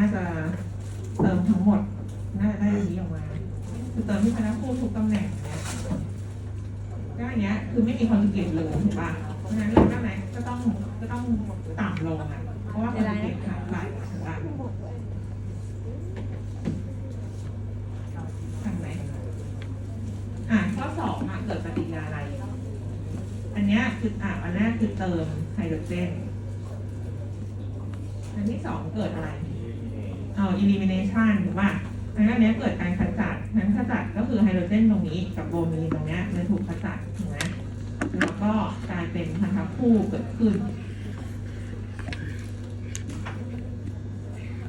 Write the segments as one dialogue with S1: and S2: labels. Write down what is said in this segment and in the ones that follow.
S1: น่าจะเติมทั้งหมดน่าจะได้อันนี้ออกมา คือเติมที่คณะคู่ทุกตำแหน่งเนี่ยก็อันเนี้ยคือไม่มีคอนเกตเลยเห็นป่ะเพราะฉะนั้นเราได้ไหมก็ต้องก็ต้องต่ำลงอะเพราะว่าคอนเกตหายไปเห็นป่ะทันไหมอะข้อสองอะเกิดปฏิกิริยาอะไร อันเนี้ยคืออะอันแรกคือเติมไฮโดรเจนอันที่สองเกิดอะไร เอ่อ elimination ถูกป่ะอันนี้เนี้เกิดการขจัดนั้นขจัดก็คือไฮโดรเจนตรงนี้กับโบมีนตรงนี้มันถูกขจัดถูกไหมแล้วก็กลายเป็นพันธะคู่เกิดขึ้น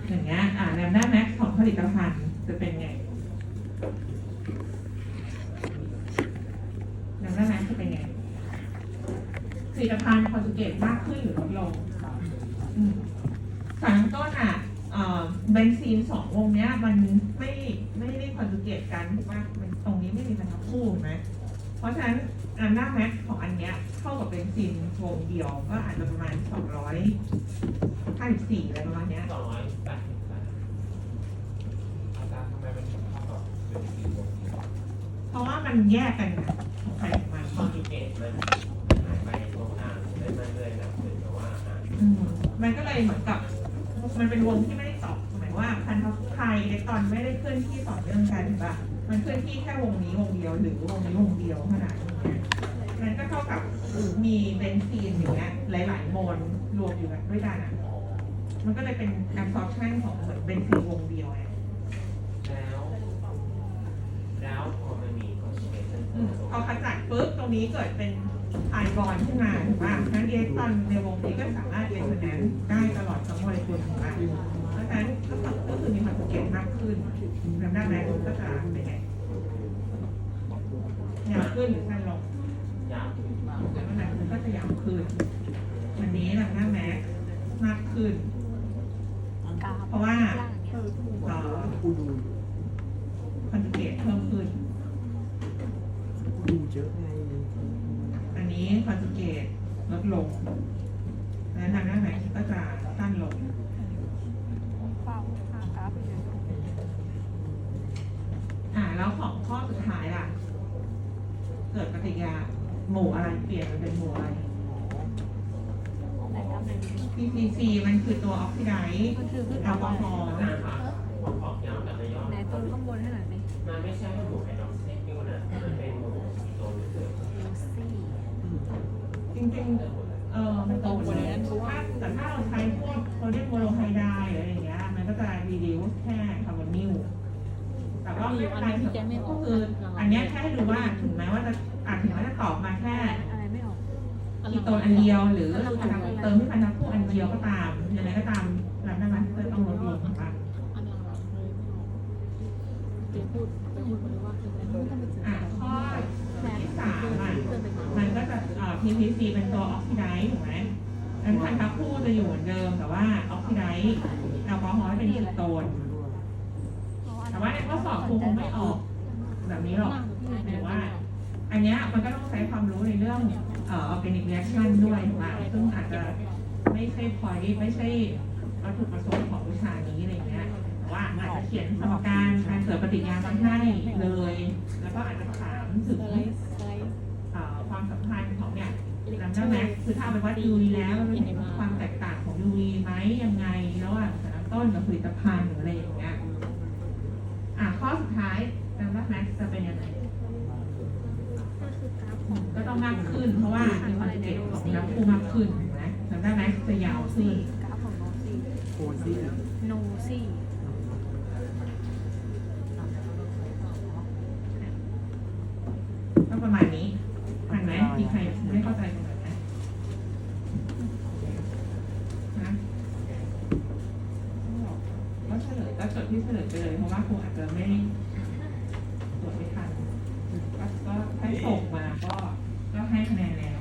S1: อย่างเงี้ยอ่าแลมด้าแม็กของผลิตภัณฑ์จะเป็นไงแลมด้าแม็กจะเป็นไงผลิตภัณฑ์คอนจูเกตมากขึ้นหรือลดลงอืมสารตั้งต้นอะ เอ่อเบนซีนสองวงเนี้ยมันไม่ไม่ได้คอนจูเกตกันถูกป่ะมันตรงนี้ไม่มีพันธะคู่ถูกไหมเพราะฉะนั้นอันหน้าแม็กของอันเนี้ยเท่ากับเบนซีนวงเดียวก็อาจจะประมาณสองร้อยห้าสิบสี่อะไรประมาณเนี้ย
S2: สองร้อยแปดสิบแปดอาจารย์ทำไมมันถึงเท่ากับเป็นสี่วงเดียว
S1: เพราะว่ามันแยกกันนะของใครของมัน
S2: คอนจูเกตมันหายไปตรงกลางได้มาเรื่อยๆแบบเหมือนกับว่าอะ
S1: อืมมันก็เลยเหมือนกับ มันเป็นวงที่ไม่ได้ต่อหมายว่าพันธะไทยอิเล็กตรอนไม่ได้เคลื่อนที่ต่อเนื่องกันถูกปะมันเคลื่อนที่แค่วงนี้วงเดียว หรือวงนี้วงเดียวเท่านั้นมันก็เท่ากับมีเบนซีนอย่างเงี้ยหลายๆโมลรวมอยู่กันด้วยกันอะมันก็เลยเป็น absorption ของเหมือนเบนซีนวงเดียวไง
S2: แล้วแล้วพอมันมีคอนจูเกตมัน
S1: อืมพอขจัดปุ๊บตรงนี้เกิดเป็น ไอายบอนด์ขึ้นมาถูกปะงั้นอิเล็กตรอนในวงนี้ก็สามารถเรียนคะแนนได้ตลอดทั้งโมเลกุลถูกปะเพราะฉะนั้นก็คือมีความสเกตมากขึ้นลำดับแรกก็จะเป็นไงยาวขึ้นหรือสั้นลง
S2: ยาวขึ้น
S1: แล้วก็มันก็จะยาวขึ้นวันนี้ลำดับแม็กมากขึ้น เพราะว่า
S3: ล่างเนี่ย
S1: เอ่อคอนจูเกตเพิ่มขึ้น
S4: ดูเยอะ
S1: คอนจูเกตลดลงแล้วลำดับแม็กก็จะสั้นลง
S3: เฝ้าหากราฟไปเลย
S1: อ่าแล้วของข้อสุดท้ายล่ะ เกิดปฏิกิริยาหมู่อะไรเปลี่ยนมันเป็นหมู่อะไร
S3: ไหนกราฟไหนดู
S1: PCC มันคือตัวออกซิไดซ์
S3: มันคือพืช
S1: แอลกอฮอล์
S2: อาจารย์ครั
S1: จริงๆเออมันโตกว่านี้ถ้าแต่ถ้าเราใช้พวกโซเดียมโมโนไฮไดร์หรืออะไรอย่างเงี้ย มันก็จะรีดิวแค่คาร์บอนนิวแต่ว่าไม่เป็นไรก็คืออันเนี้ยแค่ให้ดูว่าถึงแม้ว่าจะอาจถึงแม้จะตอบมาแค่
S3: อะไรไม่ออก
S1: คีโตนอันเดียวหรือพันธะเติมที่พันธะคู่อันเดียวก็ตามยังไงก็ตามรับได้ไหมจะต้องลดลงถูกปะ
S5: อันนั้นเลยไม่ออกเดี๋ยวพูดไปพูดมาเลยว่าคืออะไรไม่ต้องไป
S1: อะข้อที่สามอะ มันก็ จะเอ่อ PPC เป็นตัวออกซิไดซ์ถูกไหมแล้วพันธะคู่จะอยู่เหมือนเดิมแต่ว่าออกซิไดซ์แอลกอฮอล์เป็นคีโตน แต่ว่าในข้อสอบครูคงไม่ออกแบบนี้หรอกหรือว่า อันเนี้ยมันก็ต้องใช้ความรู้ในเรื่องเอ่อ organic reaction ด้วยถูกไหมซึ่งอาจจะไม่ใช่ point ไม่ใช่วัตถุประสงค์ของวิชานี้อะไรเงี้ยแต่ว่าอาจจะเขียนสมการการเกิดปฏิกิริยามาให้เลย แล้วก็อาจจะถามถึง ความสัมพันธ์ของเนี่ยลำดับแม็กคือถ้าเอาไปวัด UV แล้วมันมีความแตกต่างของ UV ไหมยังไงระหว่างสารต้นกับผลิตภัณฑ์หรืออะไรอย่างเงี้ยอะข้อสุดท้ายลำดับแม็กจะเป็นยังไง
S3: ก็คือกราฟของ
S1: ก็ต้องมากขึ้น เพราะว่ามีความเก็บของน้ำปูมากขึ้นถูกไหมลำดับแม็กจะยาวขึ้น
S3: กราฟของโนซี่
S4: โคซี่
S3: โนซี่
S1: ก็ประมาณนี้ทันไหมมี ใครไม่เข้าใจตรงไหนไหมนะก็เฉลยก็จดที่เฉลยไปเลย เพราะว่าครูอาจจะไม่ตรวจไม่ทันก็ก็ให้ส่งมาก็ก็ให้คะแนนแล้ว